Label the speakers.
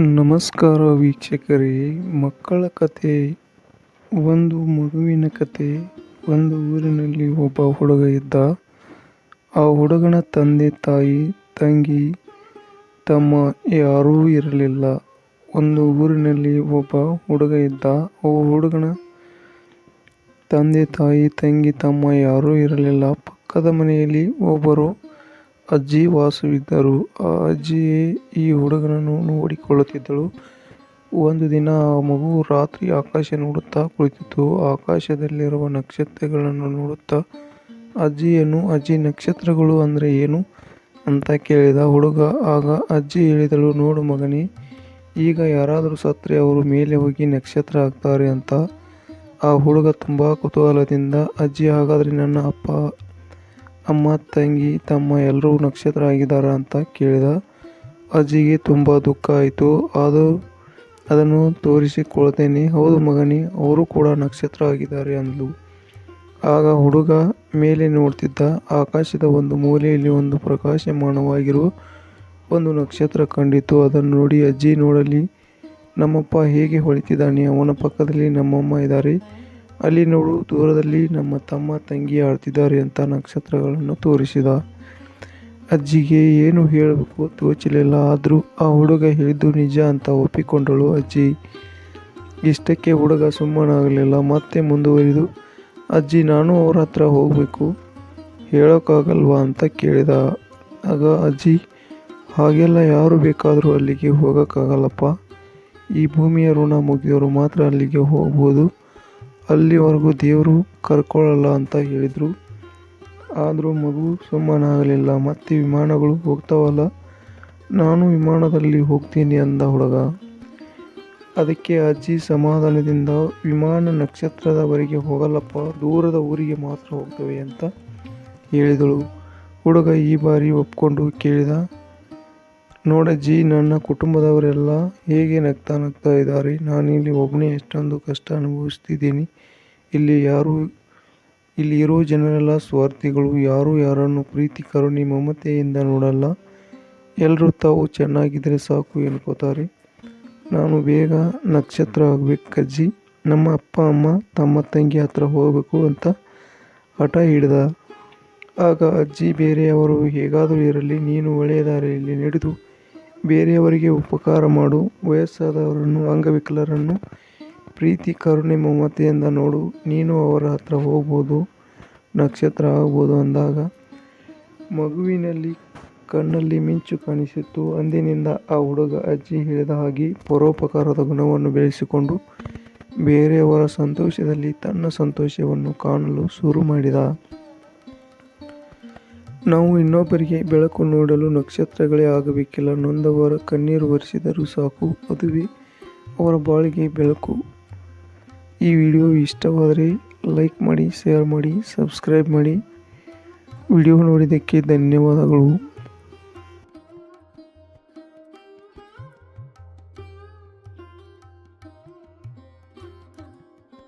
Speaker 1: ನಮಸ್ಕಾರ ವೀಕ್ಷಕರೇ, ಮಕ್ಕಳ ಕತೆ, ಒಂದು ಮಗುವಿನ ಕತೆ, ಒಂದು ಊರಿನಲ್ಲಿ ಒಬ್ಬ ಹುಡುಗ ಇದ್ದ. ಆ ಹುಡುಗನ ತಂದೆ, ತಾಯಿ, ತಂಗಿ, ತಮ್ಮ ಯಾರೂ ಇರಲಿಲ್ಲ. ಒಂದು ಊರಿನಲ್ಲಿ ಒಬ್ಬ ಹುಡುಗ ಇದ್ದ. ಆ ಹುಡುಗನ ತಂದೆ, ತಾಯಿ, ತಂಗಿ, ತಮ್ಮ ಯಾರೂ ಇರಲಿಲ್ಲ. ಪಕ್ಕದ ಮನೆಯಲ್ಲಿ ಒಬ್ಬರು ಅಜ್ಜಿ ವಾಸವಿದ್ದರು ಆ ಅಜ್ಜಿ ಈ ಹುಡುಗನನ್ನು ನೋಡಿಕೊಳ್ಳುತ್ತಿದ್ದಳು. ಒಂದು ದಿನ ಆ ಮಗು ರಾತ್ರಿ ಆಕಾಶ ನೋಡುತ್ತಾ ಕುಳಿತಿತು ಆಕಾಶದಲ್ಲಿರುವ ನಕ್ಷತ್ರಗಳನ್ನು ನೋಡುತ್ತಾ ಅಜ್ಜಿಯನ್ನು ಅಜ್ಜಿ, ನಕ್ಷತ್ರಗಳು ಅಂದರೆ ಏನು? ಅಂತ ಕೇಳಿದ ಹುಡುಗ. ಆಗ ಅಜ್ಜಿ ಹೇಳಿದಳು, ನೋಡು ಮಗನೇ, ಈಗ ಯಾರಾದರೂ ಸತ್ತರೆ ಅವರು ಮೇಲೆ ಹೋಗಿ ನಕ್ಷತ್ರ ಆಗ್ತಾರೆ ಅಂತ. ಆ ಹುಡುಗ ತುಂಬ ಕುತೂಹಲದಿಂದ, ಅಜ್ಜಿ, ಹಾಗಾದರೆ ನನ್ನ ಅಪ್ಪ ಅಮ್ಮ, ತಂಗಿ, ತಮ್ಮ ಎಲ್ಲರೂ ನಕ್ಷತ್ರ ಆಗಿದ್ದಾರ ಅಂತ ಕೇಳಿದ ಅಜ್ಜಿಗೆ ತುಂಬ ದುಃಖ ಆಯಿತು. ಅದು ಅದನ್ನು ತೋರಿಸಿಕೊಳ್ತೇನೆ. ಹೌದು ಮಗನೇ, ಅವರು ಕೂಡ ನಕ್ಷತ್ರ ಆಗಿದ್ದಾರೆ ಅಂದಳು ಆಗ ಹುಡುಗ ಮೇಲೆ ನೋಡ್ತಿದ್ದ ಆಕಾಶದ ಒಂದು ಮೂಲೆಯಲ್ಲಿ ಒಂದು ಪ್ರಕಾಶಮಾನವಾಗಿರುವ ಒಂದು ನಕ್ಷತ್ರ ಕಂಡಿತು. ಅದನ್ನು ನೋಡಿ ಅಜ್ಜಿ ನೋಡಲಿ, ನಮ್ಮಪ್ಪ ಹೇಗೆ ಹೊಳಿತಿದ್ದಾನೆ? ಅವನ ಪಕ್ಕದಲ್ಲಿ ನಮ್ಮಮ್ಮ ಇದ್ದಾರೆ. ಅಲ್ಲಿ ನೋಡು, ದೂರದಲ್ಲಿ ನಮ್ಮ ತಮ್ಮ ತಂಗಿ ಆಡ್ತಿದ್ದಾರೆ ಅಂತ ನಕ್ಷತ್ರಗಳನ್ನು ತೋರಿಸಿದ. ಅಜ್ಜಿಗೆ ಏನು ಹೇಳಬೇಕು ತೋಚಲಿಲ್ಲ, ಆದರೂ ಆ ಹುಡುಗ ಹೇಳಿದ್ದು ನಿಜ ಅಂತ ಒಪ್ಪಿಕೊಂಡಳು ಅಜ್ಜಿ. ಇಷ್ಟಕ್ಕೆ ಹುಡುಗ ಸುಮ್ಮನಾಗಲಿಲ್ಲ, ಮತ್ತೆ ಮುಂದುವರಿದು, ಅಜ್ಜಿ, ನಾನು ಅವ್ರ ಹತ್ರ ಹೋಗಬೇಕು ಹೇಳೋಕ್ಕಾಗಲ್ವಾ ಅಂತ ಕೇಳಿದ. ಆಗ ಅಜ್ಜಿ, ಹಾಗೆಲ್ಲ ಯಾರು ಬೇಕಾದರೂ ಅಲ್ಲಿಗೆ ಹೋಗೋಕ್ಕಾಗಲ್ಲಪ್ಪ. ಈ ಭೂಮಿಯ ಋಣ ಮುಗಿದವರು ಮಾತ್ರ ಅಲ್ಲಿಗೆ ಹೋಗ್ಬೋದು. ಅಲ್ಲಿವರೆಗೂ ದೇವರು ಕರ್ಕೊಳ್ಳಲ್ಲ ಅಂತ ಹೇಳಿದರು. ಆದರೂ ಮಗು ಸುಮ್ಮನಾಗಲಿಲ್ಲ, ಮತ್ತೆ ವಿಮಾನಗಳು ಹೋಗ್ತಾವಲ್ಲ, ನಾನು ವಿಮಾನದಲ್ಲಿ ಹೋಗ್ತೀನಿ ಅಂದ ಹುಡುಗ. ಅದಕ್ಕೆ ಅಜ್ಜಿ ಸಮಾಧಾನದಿಂದ, ವಿಮಾನ ನಕ್ಷತ್ರದವರೆಗೆ ಹೋಗಲ್ಲಪ್ಪ, ದೂರದ ಊರಿಗೆ ಮಾತ್ರ ಹೋಗ್ತವೆ ಅಂತ ಹೇಳಿದಳು. ಹುಡುಗ ಈ ಬಾರಿ ಒಪ್ಕೊಂಡು ಕೇಳಿದ ನೋಡಜ್ಜಿ ನನ್ನ ಕುಟುಂಬದವರೆಲ್ಲ ಹೇಗೆ ನಗ್ತಾ ನಗ್ತಾ ಇದ್ದಾರೆ. ನಾನಿಲ್ಲಿ ಒಬ್ಬನೇ ಎಷ್ಟೊಂದು ಕಷ್ಟ ಅನುಭವಿಸ್ತಿದ್ದೀನಿ. ಇಲ್ಲಿ ಯಾರು, ಇಲ್ಲಿ ಇರೋ ಜನರೆಲ್ಲ ಸ್ವಾರ್ಥಿಗಳು, ಯಾರು ಯಾರನ್ನು ಪ್ರೀತಿ ಕರುಣೆ ಮಮತೆಯಿಂದ ನೋಡಲ್ಲ. ಎಲ್ಲರೂ ತಾವು ಚೆನ್ನಾಗಿದ್ದರೆ ಸಾಕು ಎನ್ಕೋತಾರೆ. ನಾನು ಬೇಗ ನಕ್ಷತ್ರ ಆಗಬೇಕಜ್ಜಿ ನಮ್ಮ ಅಪ್ಪ, ಅಮ್ಮ, ತಮ್ಮ ತಂಗಿ ಹತ್ರ ಹೋಗಬೇಕು ಅಂತ ಹಠ ಹಿಡ್ದ. ಆಗ ಅಜ್ಜಿ ಬೇರೆಯವರು, ಹೇಗಾದರೂ ಇರಲಿ, ನೀನು ಒಳ್ಳೆಯ ದಾರಿಯಲ್ಲಿ ನಡೆದು ಬೇರೆಯವರಿಗೆ ಉಪಕಾರ ಮಾಡು. ವಯಸ್ಸಾದವರನ್ನು, ಅಂಗವಿಕಲರನ್ನು ಪ್ರೀತಿ, ಕರುಣೆ, ಮಮತೆಯಿಂದ ನೋಡು. ನೀನು ಅವರ ಹತ್ರ ಹೋಗ್ಬೋದು, ನಕ್ಷತ್ರ ಆಗ್ಬೋದು ಅಂದಾಗ. ಮಗುವಿನಲ್ಲಿ ಕಣ್ಣಲ್ಲಿ ಮಿಂಚು ಕಾಣಿಸಿತ್ತು. ಅಂದಿನಿಂದ ಆ ಹುಡುಗ ಅಜ್ಜಿ ಹೇಳಿದ ಹಾಗೆ ಪರೋಪಕಾರದ ಗುಣವನ್ನು ಬೆಳೆಸಿಕೊಂಡು ಬೇರೆಯವರ ಸಂತೋಷದಲ್ಲಿ ತನ್ನ ಸಂತೋಷವನ್ನು ಕಾಣಲು ಶುರು ಮಾಡಿದ. ನಾವು ಇನ್ನೊಬ್ಬರಿಗೆ ಬೆಳಕು ನೋಡಲು ನಕ್ಷತ್ರಗಳೇ ಆಗಬೇಕಿಲ್ಲ. ನೊಂದವರ ಕಣ್ಣೀರು ಒರೆಸಿದರೂ ಸಾಕು. ಅದುವೇ ಅವರ ಬಾಳಿಗೆ ಬೆಳಕು. ಈ ವಿಡಿಯೋ ಇಷ್ಟವಾದರೆ ಲೈಕ್ ಮಾಡಿ, ಶೇರ್ ಮಾಡಿ, ಸಬ್ಸ್ಕ್ರೈಬ್ ಮಾಡಿ. ವಿಡಿಯೋ ನೋಡಿದ್ದಕ್ಕೆ ಧನ್ಯವಾದಗಳು.